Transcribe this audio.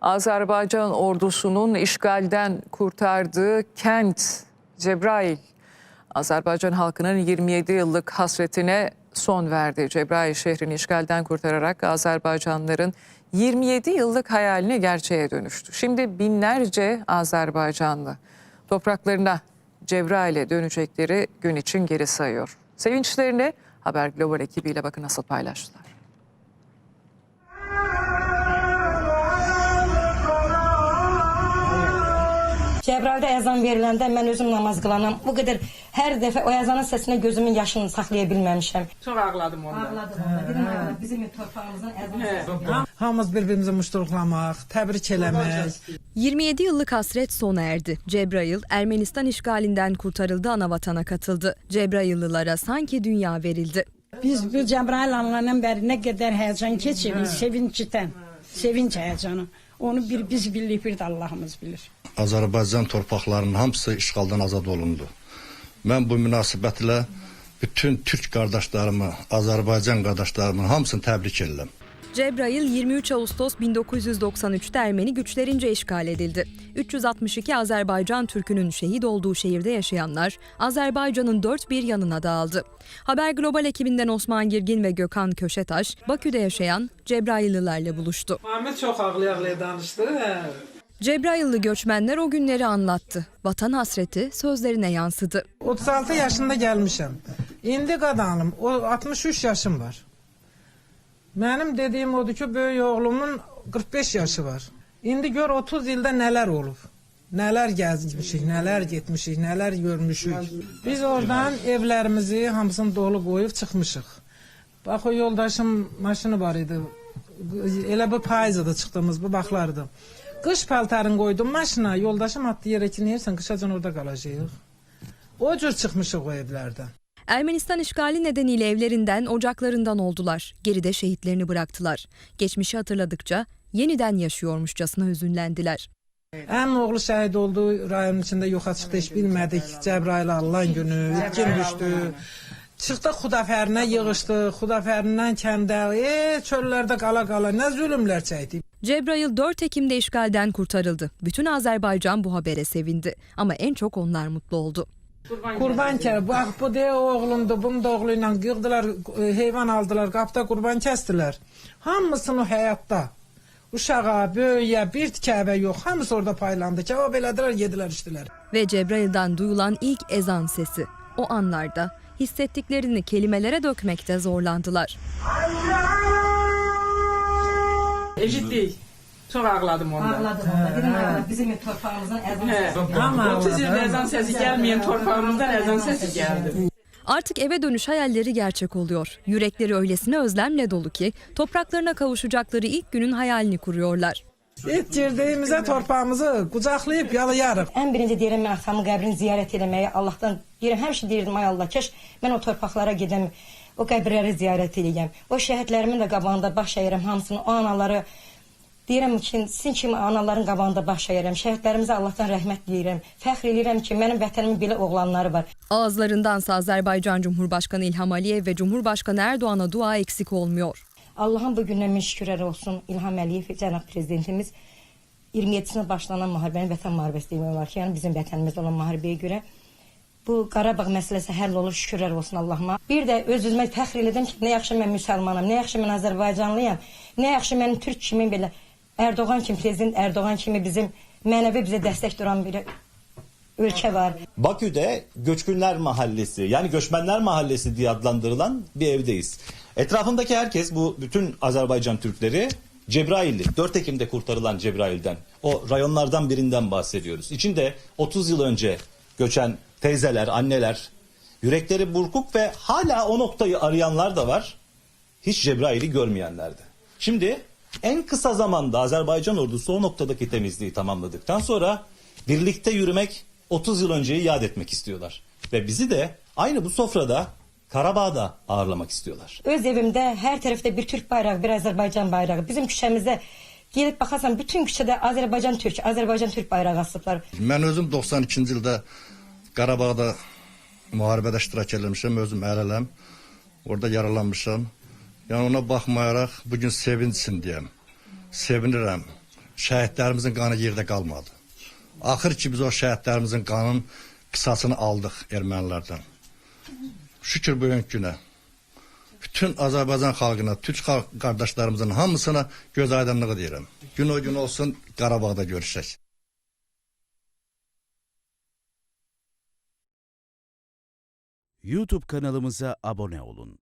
Azerbaycan ordusunun işgalden kurtardığı kent Cebrail, Azerbaycan halkının 27 yıllık hasretine son verdi. Cebrail şehrini işgalden kurtararak Azerbaycanlıların 27 yıllık hayalini gerçeğe dönüştü. Şimdi binlerce Azerbaycanlı topraklarına Cebrail'e dönecekleri gün için geri sayıyor. Sevinçlerini Haber Global ekibiyle bakın nasıl paylaştılar. Cəbrayılda əzan veriləndə mən özüm namaz qılanam. O qədər hər dəfə o əzanın səsinə gözümün yaşını saxlaya bilməmişəm. Çok ağladım onda. Ağladım onda. Dedim "Ay, bizim torpağımızın əzanı. Hamımız birbirimizi muştuluqlamaq, təbrik eləmək. 27 yıllık hasret sona erdi. Cebrail, Ermenistan işgalinden kurtarıldı ana vatana katıldı. Cebraillılara sanki dünya verildi. Biz bu Cəbrayıl alınan bəri nə qədər həyəcan keçirik, sevincdən, sevinç həyəcanı. Onu bir biz bilirik, bir də Allahımız bilir. Azərbaycan torpaqlarının hamısı işğaldan azad olundu. Mən bu münasibətlə bütün türk qardaşlarımı, Azərbaycan qardaşlarımın hamısını təbrik edirəm. Cebrail 23 Ağustos 1993'te Ermeni güçlerince işgal edildi. 362 Azerbaycan Türk'ünün şehit olduğu şehirde yaşayanlar Azerbaycan'ın dört bir yanına dağıldı. Haber Global ekibinden Osman Girgin ve Gökhan Köşetaş, Bakü'de yaşayan Cebraillilerle buluştu. Ahmet çok ağlaya ağlaya danıştı. Cebrailli göçmenler o günleri anlattı. Vatan hasreti sözlerine yansıdı. 36 yaşında gelmişim. İndi qadanım. O 63 yaşım var. Benim dediğim odur ki böyük oğlumun 45 yaşı var. İndi gör 30 ildə nələr olub. Nələr gəzmişik, nələr getmişik, nələr görmüşük. Biz oradan evlərimizi hamısını dolu qoyub çıxmışıq. Bax o yoldaşım maşını var idi. Elə bu payızda çıxdığımız bu vaxtlardı. Qış paltarını qoydum maşına, yoldaşım atdı yerə ki, neyirsən qışacan orada qalacağıq. O cür çıxmışıq o evlərdən. Ermenistan işgali nedeniyle evlerinden, ocaklarından oldular. Geride şehitlerini bıraktılar. Geçmişi hatırladıkça yeniden yaşıyormuşçasına hüzünlendiler. Əmim oğlu şəhid oldu, rayonun içində yoxa çıxdı, heç bilmədik. Cəbrayıl Allahın günü, kim düşdü. Çıxdıq Xudafərinə yığışdı, Xudafərindən kəndə, e, çöllərdə qala-qala nə zülümlər çəkdik. Cebrail 4 Ekim'de işgalden kurtarıldı. Bütün Azerbaycan bu habere sevindi. Ama en çok onlar mutlu oldu. Qurban kər, bax bu de oğlundu, bunun da oğlu ilə yığdılar, e, heyvan aldılar, qapda qurban kəsdilər. Hamısını həyatda uşağa, böyüyə, bir kəbə yox, hamısı orada paylandı. Cavab elədilər, yedilər, içdilər. Ve Cebrail'den duyulan ilk ezan sesi. O anlarda hissettiklerini kelimelere dökmekte zorlandılar. Eşit değil. Çok ağladım onda. Ağladım onda. Dedim "Ay, bizim torpağımızın əzanı. He. Ama 30 yılda ezan sesi gelmeyen torpağımızdan ezan sesi geldi. Artık eve dönüş hayalleri gerçek oluyor. Yürekleri öylesine özlemle dolu ki topraklarına kavuşacakları ilk günün hayalini kuruyorlar. İlk girdiyimizə torpağımızı qucaqlayıb yalayarıq. Ən birinci deyirəm mən atamın qəbrini ziyarət etməyi Allahdan deyirəm həmişə deyirdim ay Allah kaş mən o torpaqlara gedəm, o qəbirləri ziyarət edəyəm. O şəhidlərimin də qabağında baş əyirəm hamısını, o anaları deyirəm ki, sizin kimi anaların qabağında baş əyirəm. Şəhidlərimizə Allahdan rəhmət diləyirəm. Fəxr eləyirəm ki, mənim vətənimin belə oğlanları var. Ağızlarındansa Azerbaycan Cumhurbaşkanı İlham Aliyev ve Cumhurbaşkanı Erdoğan'a dua eksik olmuyor. Allahın bu min şükürlər olsun. İlham Əliyev cənab prezidentimiz 27-sinə başlanan müharibəni vətən müharibəsi demək olar ki, yəni bizim vətənimizdə olan müharibəyə görə bu Qarabağ məsələsi həll olur, şükürlər olsun Allahıma. Bir də öz-özümə fəxr elədim ki, nə yaxşı mən müsəlmanam, nə yaxşı mən Azərbaycanlıyam, nə yaxşı mənim türk kimi belə Erdoğan kimi prezident Erdoğan kimi bizim mənəvi bizə dəstək duran bir ölkə var. Bakü'de Göçkünler Mahallesi yani Göçmenler Mahallesi diye adlandırılan bir evdeyiz. Etrafımdaki herkes bu bütün Azerbaycan Türkleri Cebrailli. 4 Ekim'de kurtarılan Cebrail'den. O rayonlardan birinden bahsediyoruz. İçinde 30 yıl önce göçen teyzeler, anneler, yürekleri burkuk ve hala o noktayı arayanlar da var. Hiç Cebrail'i görmeyenlerdi. Şimdi en kısa zamanda Azerbaycan ordusu o noktadaki temizliği tamamladıktan sonra birlikte yürümek 30 yıl önceyi yad etmek istiyorlar. Ve bizi de aynı bu sofrada Karabağ'da ağırlamak istiyorlar. Öz evimdə hər tərəfdə bir Türk bayrağı, bir Azərbaycan bayrağı. Bizim küçəmizdə gelib baxarsan bütün küçədə Azərbaycan Türk, Azərbaycan Türk bayrağı asıblar. Mən özüm 92-ci ildə Qarabağda müharibədə iştirak etmişəm, özüm ərələm. Orada yaralanmışam. Yəni ona baxmayaraq bu gün sevinsin deyəm. Sevinirəm. şəhidlərimizin qanı yerdə qalmadı. Axır ki biz o şəhidlərimizin qanın qisasını aldıq ermənilərdən. Şükür bugünkü günə. Bütün Azərbaycan xalqına, türk xalq qardaşlarımızın hamısına göz aydınlığı deyirəm. Gün o gün olsun Qarabağda görüşək. YouTube kanalımıza abone olun.